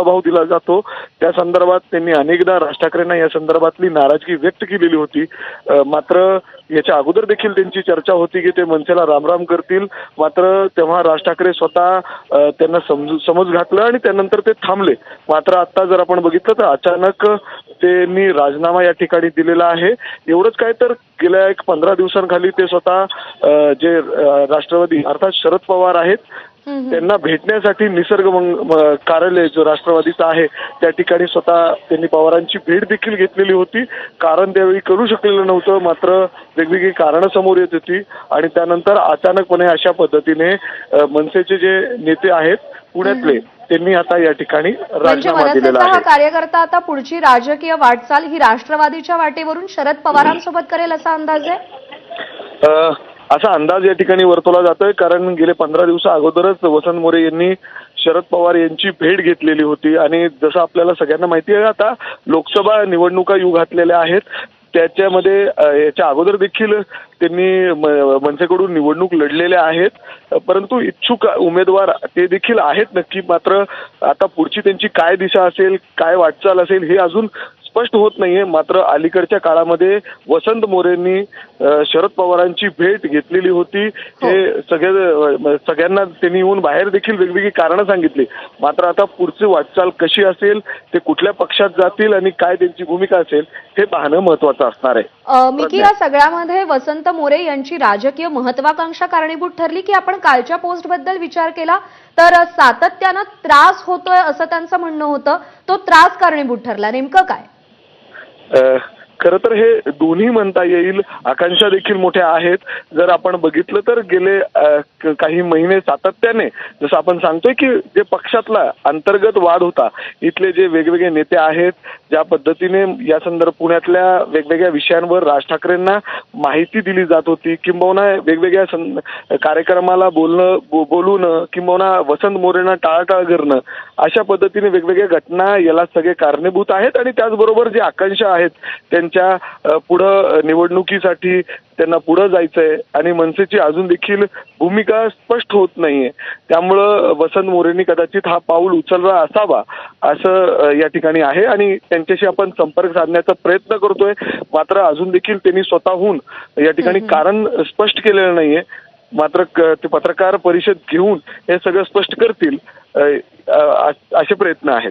भाव दिला जातो. त्या संदर्भात त्यांनी अनेकदा राज ठाकरेंना या संदर्भातली नाराजगी व्यक्त केलेली होती. मात्र याच्या अगोदर देखील त्यांची चर्चा होती की ते मनसेला रामराम करतील. मात्र तेव्हा राज ठाकरे स्वतः त्यांना समजू समज घातलं आणि त्यानंतर ते थांबले. मात्र आता जर आपण बघितलं तर अचानक त्यांनी राजीनामा या ठिकाणी दिलेला आहे. एवढंच काय तर गेल्या एक पंधरा दिवसांखाली ते स्वतः जे राष्ट्रवादी अर्थात शरद पवार आहेत त्यांना भेटण्यासाठी निसर्ग कार्यालय जो राष्ट्रवादीचं आहे त्या ठिकाणी स्वतः त्यांनी पवारांची भेट देखील घेतलेली होती. कारण त्यावेळी करू शकलेलं नव्हतं मात्र वेगवेगळी कारणं समोर येत होती. आणि त्यानंतर अचानकपणे अशा पद्धतीने मनसेचे जे नेते आहेत पुण्यातले त्यांनी आता या ठिकाणी म्हणजे राजीनामा दिलेला हा कार्यकर्ता आता पुढची राजकीय वाटचाल ही राष्ट्रवादीच्या वाटेवरून शरद पवारांसोबत करेल असा अंदाज आहे? असा अंदाज या ठिकाणी वर्तवला जातोय. कारण गेले पंधरा दिवसा अगोदरच वसंत मोरे यांनी शरद पवार यांची भेट घेतलेली होती. आणि जसं आपल्याला सगळ्यांना माहिती आहे आता लोकसभा निवडणुका येऊ घातलेल्या आहेत. त्याच्यामध्ये याच्या अगोदर देखील त्यांनी मनसेकडून निवडणूक लढलेल्या आहेत. परंतु इच्छुक उमेदवार ते देखील आहेत नक्की. मात्र आता पुढची त्यांची काय दिशा असेल काय वाटचाल असेल हे अजून स्पष्ट होत नाहीये. मात्र अलीकडच्या काळामध्ये वसंत मोरेंनी शरद पवारांची भेट घेतलेली होती. हे. सगळे अ, सगळ्यांना त्यांनी येऊन बाहेर देखील वेगवेगळी कारणं सांगितली. मात्र आता पुढची वाटचाल कशी असेल ते कुठल्या पक्षात जातील आणि काय त्यांची भूमिका असेल हे पाहणं महत्वाचं असणार आहे. मिकी या सगळ्यामध्ये वसंत मोरे यांची राजकीय महत्वाकांक्षा कारणीभूत ठरली की आपण कालच्या पोस्टबद्दल विचार केला तर सातत्यानं त्रास होतोय असं त्यांचं म्हणणं होतं. तो त्रास कारणीभूत ठरला. नेमकं काय? Uh, खरं तर हे दोन्ही म्हणता येईल. आकांक्षा देखील मोठ्या आहेत. जर आपण बघितलं तर गेले काही महिने सातत्याने जसं आपण सांगतोय की जे पक्षातला अंतर्गत वाद होता इथले जे वेगवेगळे नेते आहेत ज्या पद्धतीने या संदर्भ पुण्यातल्या वेगवेगळ्या विषयांवर राज ठाकरेंना माहिती दिली जात होती. किंबहुना वेगवेगळ्या सं कार्यक्रमाला बोलणं बो- बोलून किंबहुना वसंत मोरेंना टाळाटाळ करणं अशा पद्धतीने वेगवेगळ्या घटना याला सगळे कारणीभूत आहेत. आणि त्याचबरोबर जे आकांक्षा आहेत त्यांच्या पुढं निवडणुकीसाठी त्यांना पुढं जायचंय आणि मनसेची अजून देखील भूमिका स्पष्ट होत नाहीये. त्यामुळं वसंत मोरेंनी कदाचित हा पाऊल उचलला असावा असं या ठिकाणी आहे आणि त्यांच्याशी आपण संपर्क साधण्याचा प्रयत्न करतोय. मात्र अजून देखील त्यांनी स्वतःहून या ठिकाणी कारण स्पष्ट केलेलं नाहीये. मात्र ते पत्रकार परिषद घेऊन हे सगळं स्पष्ट करतील असे प्रयत्न आहेत.